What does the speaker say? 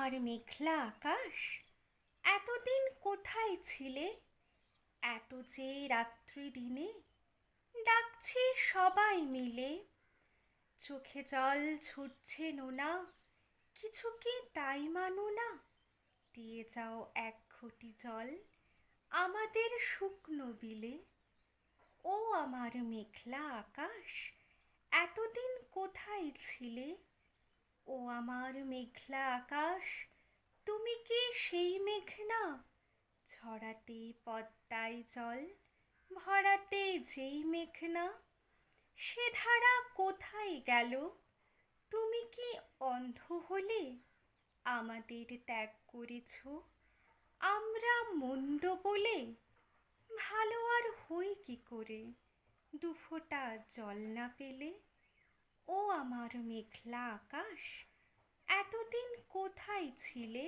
আমার মেঘলা আকাশ? এতদিন কোথায় ছিলে? এত যে রাত্রি দিনে? ডাকছি সবাই মিলে। চোখে জল ছুটছে নোনা। কিছু কি তাই মানো না? দিয়ে যাও এক ঘটি জল আমাদের শুকনো বিলে। ও আমার মেঘলা আকাশ, এতদিন কোথায় ছিলে? ও আমার মেঘলা আকাশ, তুমি কি সেই মেঘ না ঝরাতে পদ্মায় জল, ভরাতে যেই মেঘ না সে ধারা কোথায় গেল? তুমি কি অন্ধ হলে আমাদের ত্যাগ করেছ? আমরা মন্দ বলে ভালো আর হই কি করে? দুফোঁটা জল না পেলে ও আমার মেঘলা আকাশ এতদিন কোথায় ছিলে?